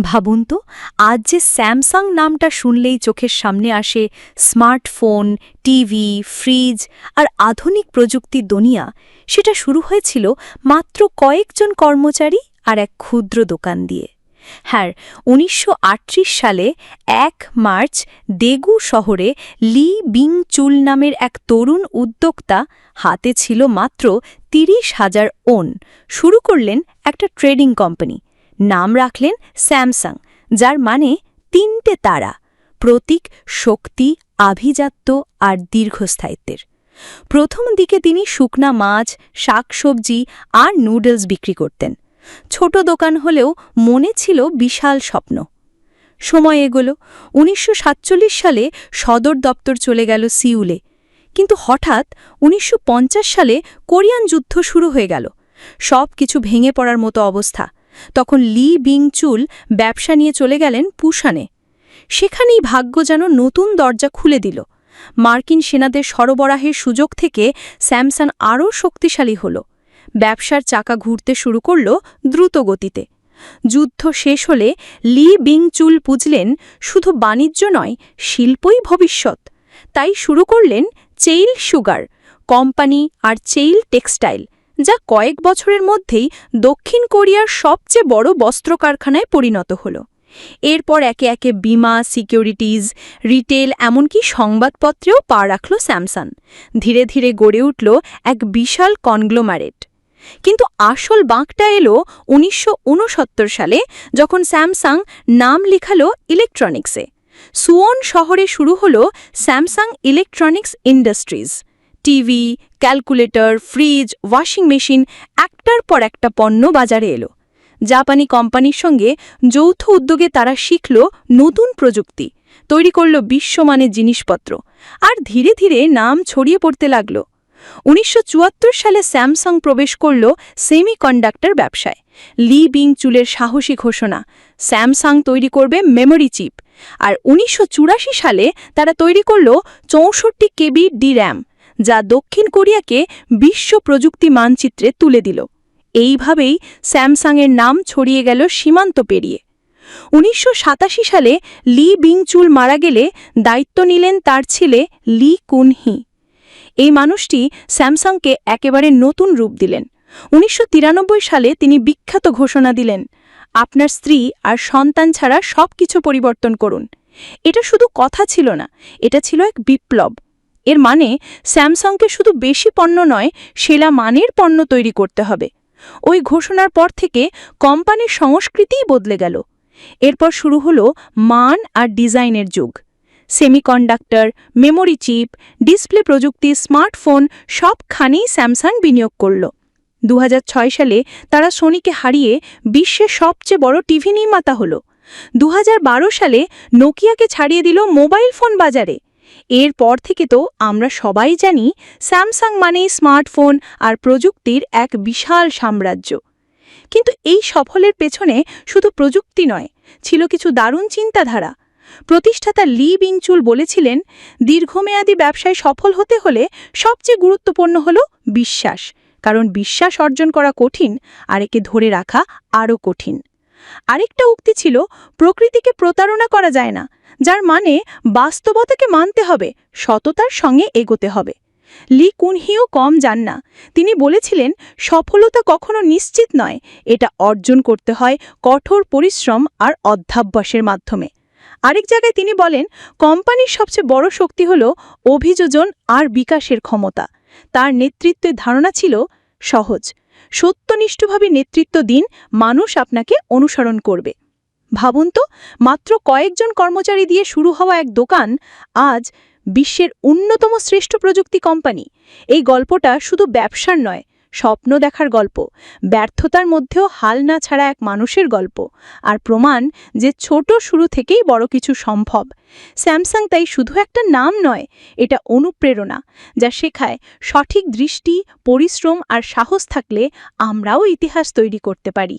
ভাবুন তো, আজ যে স্যামসাং নামটা শুনলেই চোখের সামনে আসে স্মার্টফোন, টিভি, ফ্রিজ আর আধুনিক প্রযুক্তি দুনিয়া। সেটা শুরু হয়েছিল মাত্র কয়েকজন কর্মচারী আর এক ক্ষুদ্র দোকান দিয়ে। হ্যাঁ উনিশশো আটত্রিশ সালে এক মার্চ দেগু শহরে লি বিং চুল নামের এক তরুণ উদ্যোক্তা হাতে ছিল মাত্র তিরিশ হাজার ওন। শুরু করলেন একটা ট্রেডিং কোম্পানি। নাম রাখলেন স্যামসাং, যার মানে তিনটে তারা, প্রতীক, শক্তি, আভিজাত্য আর দীর্ঘস্থায়িত্বের। প্রথম দিকে তিনি শুকনা মাছ, শাকসবজি আর নুডলস বিক্রি করতেন। ছোট দোকান হলেও মনে ছিল বিশাল স্বপ্ন। সময় এগোলো, উনিশশো সাতচল্লিশ সালে সদর দপ্তর চলে গেল সিউলে। কিন্তু হঠাৎ উনিশশো পঞ্চাশ সালে কোরিয়ান যুদ্ধ শুরু হয়ে গেল। সব কিছু ভেঙে পড়ার মতো অবস্থা। তখন লি বিং চুল ব্যবসা নিয়ে চলে গেলেন পুসানে সেখানেই ভাগ্য যেন নতুন দরজা খুলে দিল। মার্কিন সেনাদের সরবরাহের সুযোগ থেকে স্যামসাং আরও শক্তিশালী হল। ব্যবসার চাকা ঘুরতে শুরু করল দ্রুত গতিতে যুদ্ধ শেষ হলে লি বিং চুল বুঝলেন, শুধু বাণিজ্য নয়, শিল্পই ভবিষ্যৎ। তাই শুরু করলেন চেইল সুগার কোম্পানি আর চেইল টেক্সটাইল, যা কয়েক বছরের মধ্যেই দক্ষিণ কোরিয়ার সবচেয়ে বড় বস্ত্র কারখানায় পরিণত হল। এরপর একে একে বিমা, সিকিউরিটিজ, রিটেল, এমনকি সংবাদপত্রেও পা রাখল স্যামসাং ধীরে ধীরে গড়ে উঠল এক বিশাল কনগ্লোমারেট। কিন্তু আসল বাঁকটা এলো উনিশশো ঊনসত্তর সালে যখন স্যামসাং নাম লিখালো ইলেকট্রনিক্সে। সুওন শহরে শুরু হল Samsung electronics industries. TV, calculator, fridge, washing machine একটার পর একটা পণ্য বাজারে এলো। জাপানি কোম্পানির সঙ্গে যৌথ উদ্যোগে তারা শিখল নতুন প্রযুক্তি, তৈরি করল বিশ্বমানের জিনিসপত্র, আর ধীরে ধীরে নাম ছড়িয়ে পড়তে লাগল। উনিশশো চুয়াত্তর সালে স্যামসাং প্রবেশ করল সেমিকন্ডাক্টর ব্যবসায়। লি বিং চুলের সাহসী ঘোষণা, স্যামসাং তৈরি করবে মেমোরি চিপ। আর উনিশশো চুরাশি সালে তারা তৈরি করল চৌষট্টি কেবি ডি র্যাম যা দক্ষিণ কোরিয়াকে বিশ্ব প্রযুক্তি মানচিত্রে তুলে দিল। এইভাবেই স্যামসাংয়ের নাম ছড়িয়ে গেল সীমান্ত পেরিয়ে। উনিশশো সাতাশি সালে লি বিংচুল মারা গেলে দায়িত্ব নিলেন তার ছেলে লি কুনহি। এই মানুষটি স্যামসাংকে একেবারে নতুন রূপ দিলেন। উনিশশো তিরানব্বই সালে তিনি বিখ্যাত ঘোষণা দিলেন, আপনার স্ত্রী আর সন্তান ছাড়া সব কিছু পরিবর্তন করুন। এটা শুধু কথা ছিল না, এটা ছিল এক বিপ্লব। এর মানে স্যামসাংকে শুধু বেশি পণ্য নয়, সেলা মানের পণ্য তৈরি করতে হবে। ওই ঘোষণার পর থেকে কোম্পানির সংস্কৃতিই বদলে গেল। এরপর শুরু হলো মান আর ডিজাইনের যুগ। সেমিকন্ডাক্টর মেমোরি চিপ ডিসপ্লে প্রযুক্তি স্মার্টফোন সবখানেই স্যামসাং বিনিয়োগ করল। দু হাজার ছয় সালে তারা সোনিকে হারিয়ে বিশ্বের সবচেয়ে বড় টিভি নির্মাতা হল। দু হাজার বারো সালে নোকিয়াকে ছাড়িয়ে দিল মোবাইল ফোন বাজারে। এরপর থেকে তো আমরা সবাই জানি স্যামসাং মানেই স্মার্টফোন আর প্রযুক্তির এক বিশাল সাম্রাজ্য। কিন্তু এই সফলের পেছনে শুধু প্রযুক্তি নয়, ছিল কিছু দারুণ চিন্তাধারা। প্রতিষ্ঠাতা লি বিংচুল বলেছিলেন, দীর্ঘমেয়াদী ব্যবসায় সফল হতে হলে সবচেয়ে গুরুত্বপূর্ণ হল বিশ্বাস, কারণ বিশ্বাস অর্জন করা কঠিন আর একে ধরে রাখা আরও কঠিন। আরেকটা উক্তি ছিল, প্রকৃতিকে প্রতারণা করা যায় না, যার মানে বাস্তবতাকে মানতে হবে, সততার সঙ্গে এগোতে হবে। লি কুনহিও কম যান না, তিনি বলেছিলেন, সফলতা কখনো নিশ্চিত নয়, এটা অর্জন করতে হয় কঠোর পরিশ্রম আর অধ্যাভ্যাসের মাধ্যমে। আরেক জায়গায় তিনি বলেন, কোম্পানির সবচেয়ে বড় শক্তি হল অভিযোজন আর বিকাশের ক্ষমতা। তার নেতৃত্বের ধারণা ছিল সহজ। সত্যনিষ্ঠভাবে নেতৃত্ব দিন, মানুষ আপনাকে অনুসরণ করবে। ভাবুন তো, মাত্র কয়েকজন কর্মচারী দিয়ে শুরু হওয়া এক দোকান আজ বিশ্বের অন্যতম শ্রেষ্ঠ প্রযুক্তি কোম্পানি। এই গল্পটা শুধু ব্যবসার নয় স্বপ্ন দেখার গল্প, ব্যর্থতার মধ্যেও হাল না ছাড়া এক মানুষের গল্প, আর প্রমাণ যে ছোট শুরু থেকেই বড় কিছু সম্ভব। স্যামসাং তাই শুধু একটা নাম নয়, এটা অনুপ্রেরণা, যা শেখায় সঠিক দৃষ্টি, পরিশ্রম আর সাহস থাকলে আমরাও ইতিহাস তৈরি করতে পারি।